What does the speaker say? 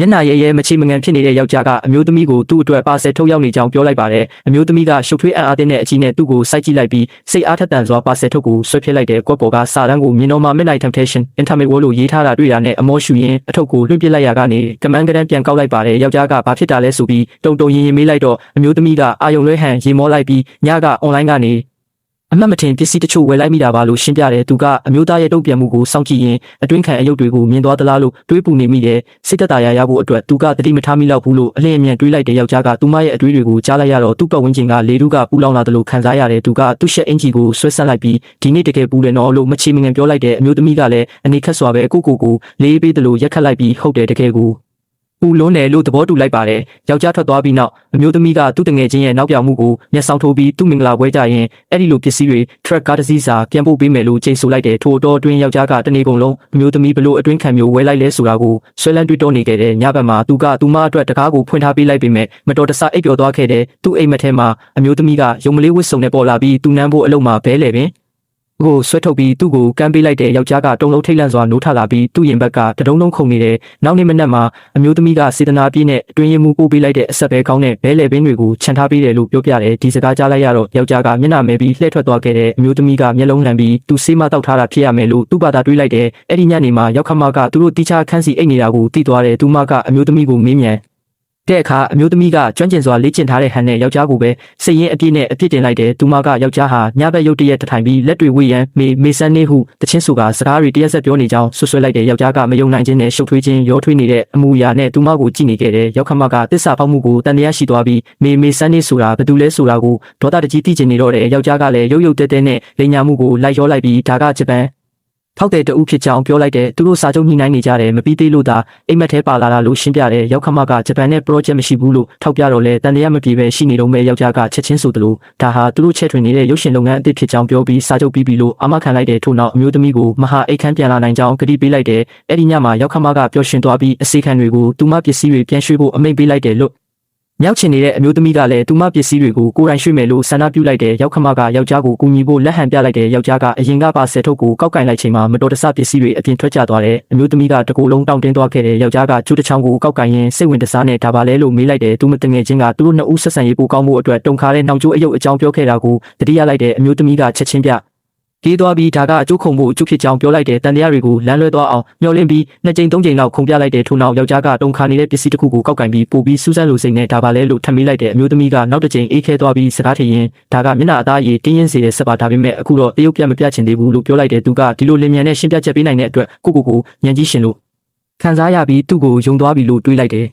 မျက်နှာရဲရဲမချေမငန်ဖြစ်နေတဲ့ယောက်ျားကအမျိုးသမီးကိုသူ့အတွက်ပါဆယ်ထုတ်ရောက်နေကြောင်းပြောလိုက်ပါတယ်အမျိုးသမီးကရှုပ်ထွေးအံ့အားတဲ့အကြီးနဲ့သူ့ကိုစိုက်ကြည့်လိုက်ပြီးစိတ်အားထက်သန်စွာပါဆယ်ထုတ်ကိုဆွဲဖြစ်လိုက်တဲ့ကွက်ပေါ်ကစာတန်းကိုမြင်တော့မှ Midnight Temptation Intimate World လို့ရေးထားတာတွေ့တာနဲ့အမောရှူရင်အထုပ်ကိုလွှင့်ပစ်လိုက်ရကနေကမန်းကရန်ပြန်ကောက်လိုက်ပါတယ်ယောက်ျားကဘာဖြစ်တာလဲဆိုပြီးတုံတုံရင်ရင်မေးလိုက်တော့အမျိုးသမီးကအာယုံလွဲဟန်ရေမောလိုက်ပြီးညက online ကနေ အမှတ်မထင်ပစ္စည်းတချို့ဝယ်လိုက်မိတာပါလို့ရှင်းပြတယ်သူကအမျိုးသားရဲ့တုံ့ပြန်မှုကိုစောင့်ကြည့်ရင်အတွင်းခံအယုတ်တွေကိုမြင်သွားသလားလို့တွေးပူနေမိတယ်စိတ်သက်သာရာရဖို့အတွက်သူကတတိမထားမိတော့ဘူးလို့အလင်းအမြန်တွေးလိုက်တဲ့ယောက်ျားကသူမရဲ့အတွေးတွေကိုကြားလိုက်ရတော့သူ့ပတ်ဝန်းကျင်ကလေတုကပူလောင်လာတယ်လို့ခံစားရတယ်သူကသူ့ရှက်အင်ဂျီကိုဆွဲဆန့်လိုက်ပြီးဒီနေ့တကယ်ပူတယ်နော်လို့မချေမငန်ပြောလိုက်တဲ့အမျိုးသမီးကလည်းအနေခက်စွာပဲကိုကိုကိုလေးပေးတယ်လို့ရက်ခတ်လိုက်ပြီးဟုတ်တယ်တကယ်ကို ပူလုံးတယ်လို့သဘောတူလိုက်ပါတယ်။ယောက်ျားထွက်သွားပြီးနောက်အမျိုးသမီးကသူ့တငယ်ချင်းရဲ့နောက်ပြောင်မှုကိုမျက်စောင်းထိုးပြီးသူ့မင်္ဂလာပွဲကြရင်အဲ့ဒီလိုပစ္စည်းတွေ track ကားတစ်စီးစာပြန်ပို့ပေးမယ်လို့ချိန်ဆိုလိုက်တယ်ထို့တော့အတွင်းယောက်ျားကတနေ့ကုန်လုံးအမျိုးသမီးဘလို့အတွင်းခံမျိုးဝဲလိုက်လဲဆိုတာကိုဆွဲလန်းတွေးတောနေခဲ့တဲ့ညဘက်မှာသူကသူမအတွက်တကားကိုဖွင့်ထားပေးလိုက်ပေမဲ့မတော်တဆအိပ်ပျော်သွားခဲ့တဲ့သူ့အိမ်မက်ထဲမှာအမျိုးသမီးကရုံမလေးဝစ်စုံနဲ့ပေါ်လာပြီးသူ့နမ်းဖို့အလုံးမှာဘဲလေပင် ကိုဆွဲထုတ်ပြီးသူ့ကိုကမ်းပေးလိုက်တဲ့ယောက်ျားကတုံလုံးထိတ်လန့်စွာနိုးထလာပြီးသူ့ရင်ဘက်ကတဒုံလုံးခုန်နေတယ်။နောက်နေ့မနက်မှာအမျိုးသမီးကစေတနာပြည့်နဲ့အတွင်းရင်မှုပို့ပေးလိုက်တဲ့အဆက်ပဲကောင်းတဲ့ဘဲလေပင်းတွေကိုခြံထားပေးတယ်လို့ပြောပြတယ်။ဒီစကားကြားလိုက်ရတော့ယောက်ျားကမျက်နှာမဲပြီးလှည့်ထွက်သွားခဲ့တဲ့အမျိုးသမီးကမျက်လုံးလန့်ပြီးသူဆေးမတောက်ထားတာဖြစ်ရမယ်လို့သူ့ဘာသာတွေးလိုက်တယ်။အဲ့ဒီညနေမှာရောက်ခမကသူတို့တီချာခန်းစီအိတ်နေတာကိုသိသွားတယ်။သူမကအမျိုးသမီးကိုမေးမြန်း တဲ့အခါအမျိုးသမီးကကျွမ်းကျင်စွာလေ့ကျင့်ထားတဲ့ဟန်နဲ့ယောက်ျားကိုပဲစိတ်ရင်းအပြည့်နဲ့အပြစ်တင်လိုက်တယ်သူမကယောက်ျားဟာညဘက်ရုတ်တရက်တထိုင်ပြီးလက်တွေဝေးရန်မေမေဆန်းနေဟုတချင်းစုကစကားတွေတရက်ဆက်ပြောနေကြောင်းဆွဆွဲလိုက်တဲ့ယောက်ျားကမယုံနိုင်ခြင်းနဲ့ရှုပ်ထွေးခြင်းရောထွေးနေတဲ့အမူအရာနဲ့သူမကိုကြည့်နေခဲ့တဲ့ရောက်ခမကတစ္ဆာပေါက်မှုကိုတန်တရားရှိသွားပြီးမေမေဆန်းနေဆိုတာဘယ်သူလဲဆိုတာကိုဒေါသတကြီးသိချင်နေတော့တဲ့ယောက်ျားကလည်းရုပ်ရုပ်တဲတဲနဲ့လိန်ညာမှုကိုလိုက်ရောလိုက်ပြီးဒါကဂျပန် ထောက်တဲ့တူဖြစ်ကြောင်းပြောလိုက်တဲ့သူတို့စာချုပ်ညှိနှိုင်းနေကြတယ်မပြီးသေးလို့သာအိမ်မက်ထဲပါလာတာလို့ရှင်းပြတယ်ရောက်ခမကဂျပန်နဲ့ project မရှိဘူးလို့ထောက်ပြတော့လဲတန်တရားမပြေပဲရှိနေတော့မဲ့ယောက်ျားကချက်ချင်းဆိုသလိုဒါဟာသူတို့ချဲ့ထွင်နေတဲ့ရုပ်ရှင်လုပ်ငန်းအသစ်ဖြစ်ကြောင်းပြောပြီးစာချုပ်ပြီးပြီလို့အမခံလိုက်တဲ့ထို့နောက်အမျိုးသမီးကိုမဟာအိတ်ခမ်းပြန်လာနိုင်ကြောင်းကတိပေးလိုက်တယ်အဲ့ဒီညမှာရောက်ခမကပျော်ရွှင်သွားပြီးအစီခံတွေကိုသူမပစ္စည်းတွေပြန်ရွှေ့ဖို့အမိန့်ပေးလိုက်တယ်လို့ မြောက်ချင်နေတဲ့အမျိုးသမီးကလည်းသူမပစ္စည်းတွေကိုကိုယ်တိုင်ရွှေ့မယ်လို့ဆန္ဒပြုလိုက်တဲ့ရောက်ခမကယောက်ျားကိုကူညီဖို့လက်ဟန်ပြလိုက်တဲ့ယောက်ျားကအရင်ကပါဆယ်ထုတ်ကိုကောက်ကင်လိုက်ချိန်မှာမတော်တဆပစ္စည်းတွေအပြင်ထွက်ကျသွားတဲ့အမျိုးသမီးကတကူလုံးတောင်းတင်းသွားခဲ့တဲ့ယောက်ျားကကျူးတစ်ချောင်းကိုကောက်ကင်ရင်စိတ်ဝင်တစားနဲ့ဒါပါလဲလို့မေးလိုက်တဲ့သူမတငယ်ချင်းကသူတို့နှစ်ဦးဆက်ဆံရေးပိုကောင်းမှုအတွက်တုံခါတဲ့နှောင်ကျိုးအယုတ်အကြောင်းပြောခဲ့တာကိုတတိယလိုက်တဲ့အမျိုးသမီးကချက်ချင်းပြ ပြေးသွားပြီးဒါကအကျုပ်ခုံမှုအကျုပ်ဖြစ်ကြောင်းပြောလိုက်တဲ့တန်တရားတွေကိုလမ်းလွဲသွားအောင်မျောလင့်ပြီးနှစ်ကြိမ်သုံးကြိမ်လောက်ခုန်ပြလိုက်တဲ့ထို့နောက်ယောက်ျားကတုံခါနေတဲ့ပစ္စည်းတစ်ခုကိုကောက်ကင်ပြီးပို့ပြီးစူးစမ်းလိုစိတ်နဲ့ဒါပါလဲလို့ထပ်မိလိုက်တဲ့အမျိုးသမီးကနောက်တစ်ကြိမ်အေးခဲသွားပြီးစကားထရင်ဒါကမျက်နှာအသားရည်တင်းရင်စေတဲ့ဆက်ပါဒါပေမဲ့အခုတော့တရုတ်ပြမပြချင်သေးဘူးလို့ပြောလိုက်တဲ့သူကဒီလိုလင်မြန်နဲ့ရှင်းပြချက်ပေးနိုင်တဲ့အတွက်ကိုကိုကိုညံကြီးရှင်လို့ခံစားရပြီးသူ့ကိုယုံသွားပြီလို့တွေးလိုက်တယ်